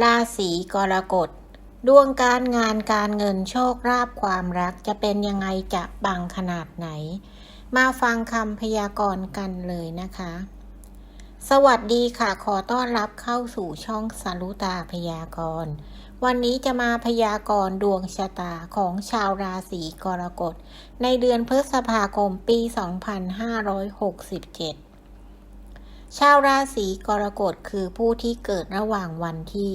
ราศีกรกฎดวงการงานการเงินโชคลาภความรักจะเป็นยังไงจะปังขนาดไหน มาฟังคำพยากรณ์กันเลยนะคะ สวัสดีค่ะขอต้อนรับเข้าสู่ช่องสารุตาพยากรณ์วันนี้จะมาพยากรณ์ดวงชะตาของชาวราศีกรกฎในเดือนพฤษภาคมปี 2567 ชาวราศีกรกฎคือผู้ที่เกิดระหว่างวันที่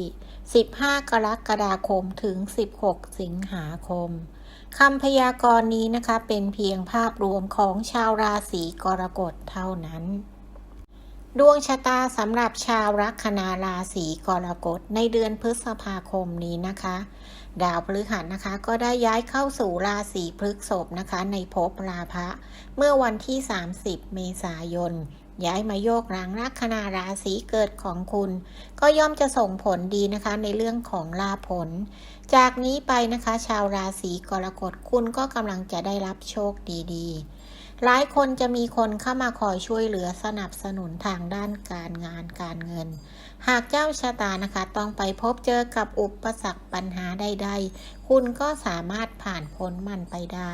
15 กรกฎาคมถึง 16 สิงหาคมคำพยากรณ์นี้นะคะเป็นเพียงภาพรวมของชาวราศีกรกฎเท่านั้น ดวงชะตาสำหรับชาวลัคนาราศีกรกฎในเดือนพฤษภาคมนี้นะคะ ดาวพฤหัสนะคะ ก็ได้ย้ายเข้าสู่ราศีพฤษภนะคะ ในภพราพะ เมื่อวันที่ 30 เมษายน ย้ายมาโยกรังลัคนาราศีเกิดของคุณ ก็ย่อมจะส่งผลดีนะคะในเรื่องของลาผล จากนี้ไปนะคะ ชาวราศีกรกฎคุณก็กำลังจะได้รับโชคดีๆ หลายคนจะมีคนเข้ามาคอยช่วยเหลือสนับสนุนทางด้านการงานการเงิน หากเจ้าชะตานะคะต้องไปพบเจอกับอุปสรรคปัญหาใดๆ คุณก็สามารถผ่านพ้นมันไปได้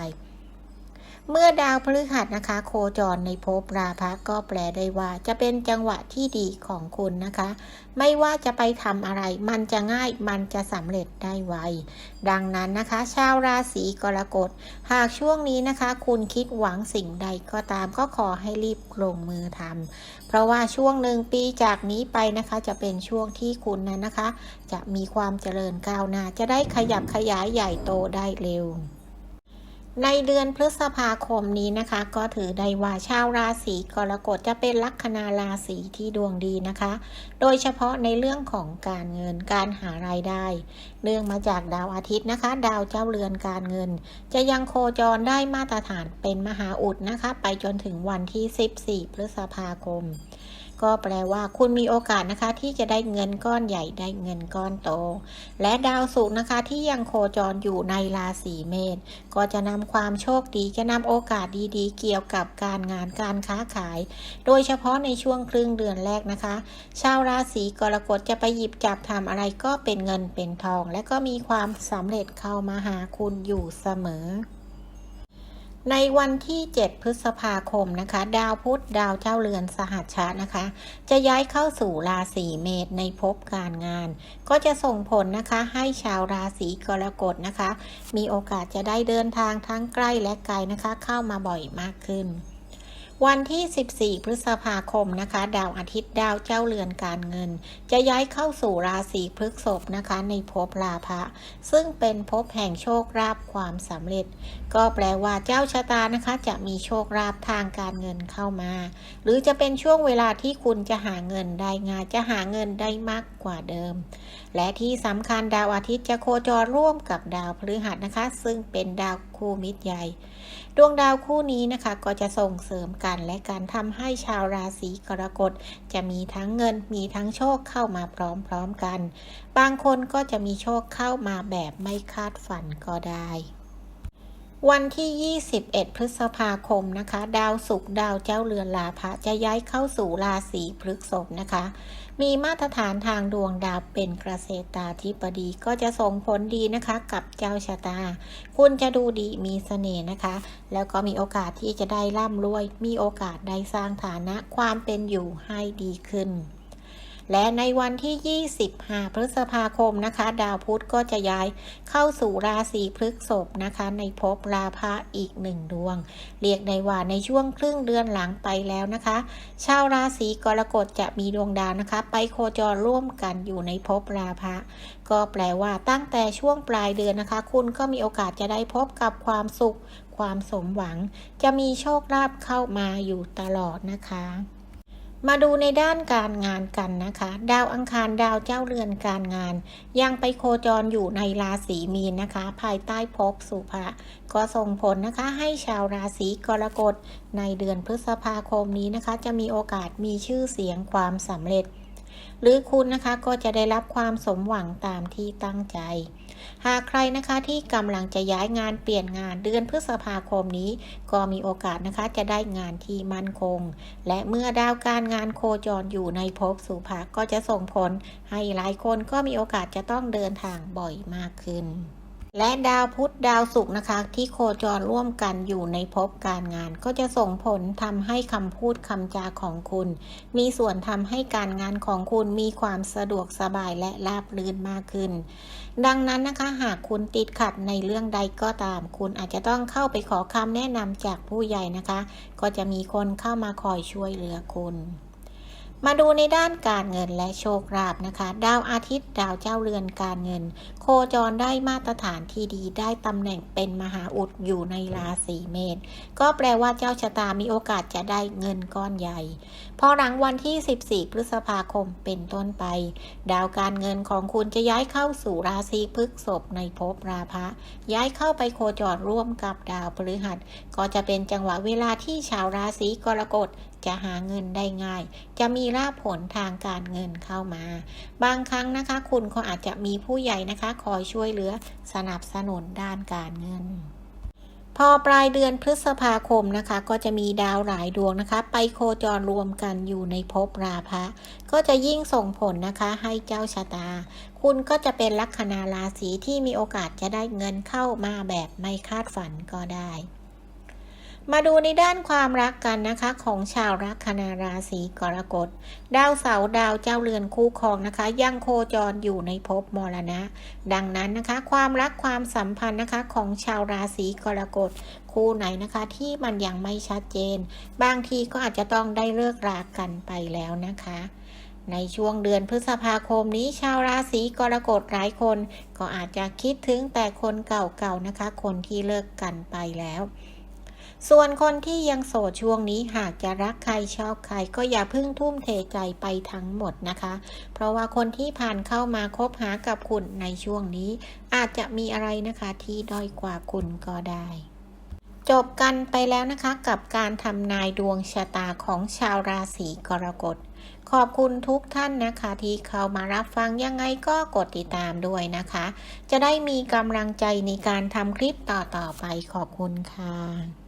เมื่อดาวพฤหัสนะคะ โคจรในภพราพะก็แปลได้ว่า จะเป็นจังหวะที่ดีของคุณนะคะ ไม่ว่าจะไปทำอะไร มันจะง่ายมันจะสำเร็จได้ไวดังนั้นนะคะ ชาวราศีกรกฎ หากช่วงนี้นะคะ คุณคิดหวังสิ่งใดก็ตามก็ขอให้รีบลงมือทำเพราะว่าช่วงหนึ่งปีจากนี้ไปนะคะ จะเป็นช่วงที่คุณนั้นนะคะ จะมีความเจริญก้าวหน้าจะได้ขยับขยายใหญ่โตได้เร็ว ในเดือนพฤษภาคมนี้นะคะ ก็ถือได้ว่าชาวราศีกรกฎจะเป็นลัคนาราศีที่ดวงดีนะคะ โดยเฉพาะในเรื่องของการเงินการหารายได้ เนื่องมาจากดาวอาทิตย์นะคะ ดาวเจ้าเรือนการเงิน จะยังโคจรได้มาตรฐานเป็นมหาอุดนะคะ ไปจนถึงวันที่ 14 พฤษภาคม ก็แปลว่าคุณมีโอกาสนะคะที่จะได้เงินก้อนใหญ่ได้เงินก้อนโต และดาวศุกร์นะคะที่ยังโคจรอยู่ในราศีเมษก็จะนำความโชคดีจะนำโอกาสดีๆ เกี่ยวกับการงานการค้าขาย โดยเฉพาะในช่วงครึ่งเดือนแรกนะคะ ชาวราศีกรกฎจะไปหยิบจับทำอะไรก็เป็นเงินเป็นทอง และก็มีความสำเร็จเข้ามาหาคุณอยู่เสมอ ในวันที่ 7 พฤษภาคมนะคะ ดาวพุธดาวเจ้าเรือนสหัชชะนะคะ จะย้ายเข้าสู่ราศีเมษในภพการงาน ก็จะส่งผลนะคะให้ชาวราศีกรกฎนะคะ มีโอกาสจะได้เดินทางทั้งใกล้และไกลนะคะ เข้ามาบ่อยมากขึ้น วันที่ 14 พฤษภาคมนะคะ ดาวอาทิตย์ดาวเจ้าเรือนการเงิน จะย้ายเข้าสู่ราศีพฤษภนะคะ ในภพราภะซึ่งเป็นภพแห่งโชคลาภความสำเร็จ ก็แปลว่าเจ้าชะตานะคะ จะมีโชคลาภทางการเงินเข้ามา หรือจะเป็นช่วงเวลาที่คุณจะหาเงินได้ง่ายจะหาเงินได้มาก กว่าเดิม และที่สำคัญดาวอาทิตย์จะโคจรร่วมกับดาวพฤหัสนะคะ ซึ่งเป็นดาวคู่มิตรใหญ่ ดวงดาวคู่นี้นะคะก็จะส่งเสริมกันและการทำให้ชาวราศีกรกฎจะมีทั้งเงินมีทั้งโชคเข้ามาพร้อมๆกัน บางคนก็จะมีโชคเข้ามาแบบไม่คาดฝันก็ได้ วันที่ 21 พฤษภาคมนะคะ ดาวศุกร์ดาวเจ้าเรือนลาภะจะย้ายเข้าสู่ราศีพฤษภนะคะ มีมาตรฐานทางดวงดาวเป็นเกษตราธิบดีก็จะส่งผลดีนะคะ กับเจ้าชะตา คุณจะดูดีมีเสน่ห์นะคะ แล้วก็มีโอกาสที่จะได้ร่ำรวย มีโอกาสได้สร้างฐานะความเป็นอยู่ให้ดีขึ้น และในวันที่ 25 พฤษภาคมนะคะ ดาวพุธก็จะย้ายเข้าสู่ราศีพฤษภนะคะ ในภพราพะอีกหนึ่งดวง เรียกได้ว่าในช่วงครึ่งเดือนหลังไปแล้วนะคะ ชาวราศีกรกฎจะมีดวงดาวนะคะ ไปโคจรร่วมกันอยู่ในภพราพะก็แปลว่าตั้งแต่ช่วงปลายเดือนนะคะ คุณก็มีโอกาสจะได้พบกับความสุข ความสมหวัง จะมีโชคลาภเข้ามาอยู่ตลอดนะคะ มาดูในด้านการงานกันนะคะ ดาวอังคารดาวเจ้าเรือนการงาน ยังไปโคจรอยู่ในราศีมีนนะคะ ภายใต้ภพสุภะก็ส่งผลนะคะให้ชาวราศีกรกฎในเดือนพฤษภาคมนี้นะคะ จะมีโอกาสมีชื่อเสียงความสำเร็จ หรือคุณนะคะก็จะได้รับความสมหวังตามที่ตั้งใจ หากใครนะคะที่กำลังจะย้ายงานเปลี่ยนงานเดือนพฤษภาคมนี้ ก็มีโอกาสนะคะจะได้งานที่มั่นคง และเมื่อดาวการงานโคจรอยู่ในภพสุภาก็จะส่งผล ให้หลายคนก็มีโอกาสจะต้องเดินทางบ่อยมากขึ้น และดาวพุธดาวศุกร์นะคะ ที่โคจรร่วมกันอยู่ในภพการงาน ก็จะส่งผลทำให้คำพูดคำจาของคุณ มีส่วนทำให้การงานของคุณมีความสะดวกสบายและราบรื่นมากขึ้น ดังนั้นนะคะหากคุณติดขัดในเรื่องใดก็ตาม คุณอาจจะต้องเข้าไปขอคำแนะนำจากผู้ใหญ่นะคะ ก็จะมีคนเข้ามาคอยช่วยเหลือคุณ มาดูในด้านการเงินและโชคลาภนะคะ ดาวอาทิตย์ดาวเจ้าเรือนการเงิน โคจรได้มาตรฐานที่ดีได้ตำแหน่งเป็นมหาอุดอยู่ในราศีเมษก็แปลว่าเจ้าชะตามีโอกาสจะได้เงินก้อนใหญ่พอหลังวันที่ 14 พฤษภาคมเป็นต้นไป ดาวการเงินของคุณจะย้ายเข้าสู่ราศีพฤษภในภพราพะ ย้ายเข้าไปโคจรร่วมกับดาวพฤหัส ก็จะเป็นจังหวะเวลาที่ชาวราศีกรกฎ จะหาเงินได้ง่าย จะมีราบผลทางการเงินเข้ามา บางครั้งนะคะ คุณก็อาจจะมีผู้ใหญ่นะคะ คอยช่วยเหลือสนับสนุนด้านการเงินพอปลายเดือนพฤษภาคมนะคะ ก็จะมีดาวหลายดวงนะคะ ไปโคจรรวมกันอยู่ในภพราพะ ก็จะยิ่งส่งผลนะคะให้เจ้าชะตา คุณก็จะเป็นลัคนาราศีที่มีโอกาสจะได้เงินเข้ามาแบบไม่คาดฝันก็ได้ มาดูในด้านความรักกันนะคะ ของชาวลัคนาราศีกรกฎ ดาวเสาร์ดาวเจ้าเรือนคู่ครองนะคะ ยังโคจรอยู่ในภพมรณะ ดังนั้นนะคะ ความรักความสัมพันธ์นะคะของชาวราศีกรกฎคู่ไหนนะคะที่มันยังไม่ชัดเจน บางทีก็อาจจะต้องได้เลิกรากันไปแล้วนะคะในช่วงเดือนพฤษภาคมนี้ชาวราศีกรกฎหลายคน ก็อาจจะคิดถึงแต่คนเก่าๆนะคะ คนที่เลิกกันไปแล้ว ส่วนคนที่ยังโสดช่วงนี้หากจะรักใครชอบใคร ก็อย่าเพิ่งทุ่มเทใจไปทั้งหมดนะคะ เพราะว่าคนที่ผ่านเข้ามาคบหากับคุณในช่วงนี้ อาจจะมีอะไรนะคะที่ด้อยกว่าคุณก็ได้จบกันไปแล้วนะคะกับการทำนายดวงชะตาของชาวราศีกรกฎ ขอบคุณทุกท่านนะคะ ที่เข้ามารับฟังยังไงก็กดติดตามด้วยนะคะ จะได้มีกำลังใจในการทำคลิปต่อๆไปขอบคุณค่ะ